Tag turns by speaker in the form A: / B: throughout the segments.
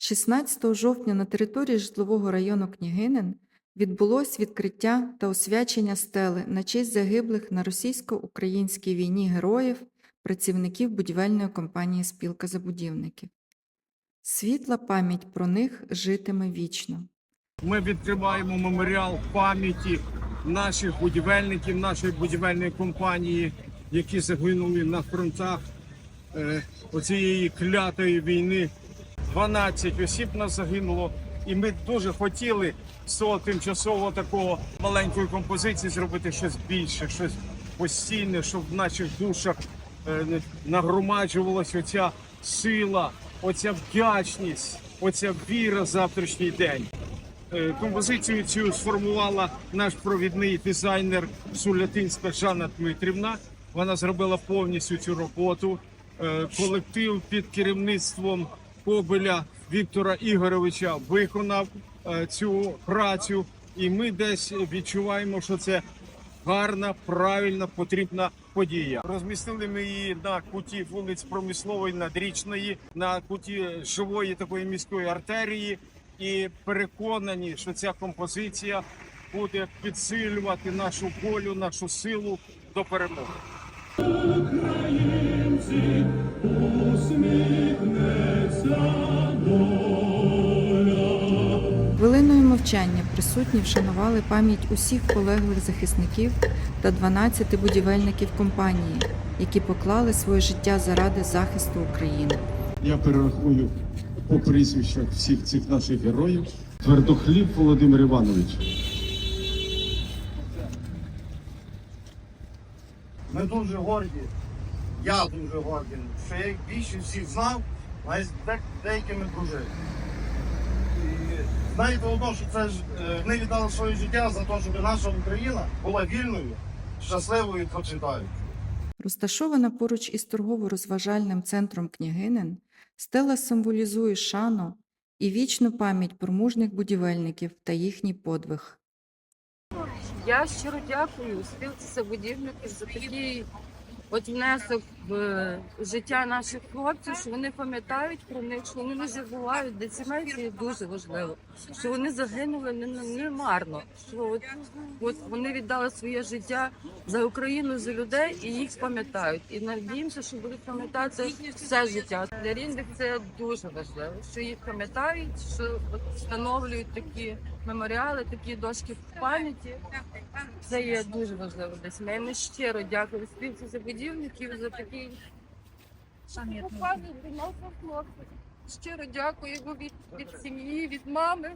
A: 16 жовтня на території житлового району Княгинин відбулось відкриття та освячення стели на честь загиблих на російсько-українській війні героїв, працівників будівельної компанії Спілка забудівників. Світла пам'ять про них житиме вічно.
B: Ми відкриваємо меморіал пам'яті наших будівельників, нашої будівельної компанії, які загинули на фронтах е, оцієї клятої війни. 12 осіб нас загинуло, і ми дуже хотіли з цього тимчасового такого маленької композиції зробити щось більше, щось постійне, щоб в наших душах е, нагромаджувалася оця сила, оця вдячність, оця віра в завтрашній день. Е, Композицію цю сформувала наш провідний дизайнер Сулятинська Жанна Дмитрівна. Вона зробила повністю цю роботу. Е, Колектив під керівництвом Кобеля Віктора Ігоровича виконав е, цю працю, і ми десь відчуваємо, що це гарна, правильна, потрібна подія. Розмістили ми її на куті вулиць Промислової, Надрічної, на куті живої такої міської артерії, і переконані, що ця композиція буде підсилювати нашу волю, нашу силу до перемоги.
A: Хвилиною мовчання присутні вшанували пам'ять усіх полеглих захисників та 12 будівельників компанії, які поклали своє життя заради захисту України.
B: Я перерахую по прізвищах всіх цих наших героїв. Твердохліб Володимир Іванович.
C: Ми дуже горді. Я дуже гордий, що я їх більше всіх знав, навіть з де- деякими дружив. І знаєте одно, що це ж е, вони віддали своє життя за те, щоб наша Україна була вільною, щасливою і процвітаючою.
A: Розташована поруч із торгово-розважальним центром Княгинин, стела символізує шану і вічну пам'ять про мужних будівельників та їхній подвиг.
D: Я щиро дякую спілці забудівників за такий от внесок в життя наших хлопців, що вони пам'ятають про них, що вони не забувають, де сімей дуже важливо, що вони загинули не, не марно, що от, от вони віддали своє життя за Україну, за людей і їх пам'ятають. І надіємося, що будуть пам'ятати все життя. Для рідних це дуже важливо, що їх пам'ятають, що встановлюють такі меморіали, такі дошки в пам'яті. Це є дуже важливо для сімей. Ми щиро дякую співці забудівників за такий показують для наших хлопців. Щиро дякуємо від, від сім'ї, від мами.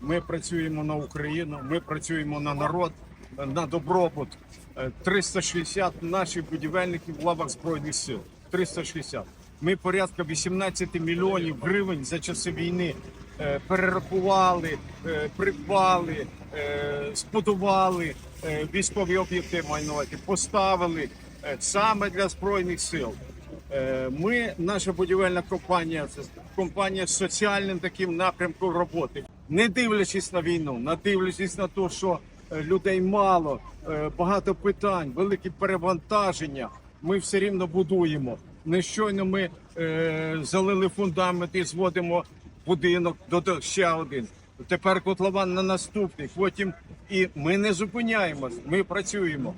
B: Ми працюємо на Україну, ми працюємо на народ, на добробут. Е, 360 наших будівельників в лавах збройних сил. 360. Ми порядка 18 мільйонів гривень за часи війни е, перерахували, е, придбали, е, збудували е, військові об'єкти майнові, поставили е, саме для збройних сил. Е, Ми, наша будівельна компанія, це компанія з соціальним таким напрямком роботи. Не дивлячись на війну, не дивлячись на те, що е, людей мало, е, багато питань, великі перевантаження. Ми все рівно будуємо. Не щойно ми е, залили фундамент і зводимо будинок до до- ще один. Тепер котлован на наступний. Потім і ми не зупиняємось. Ми працюємо.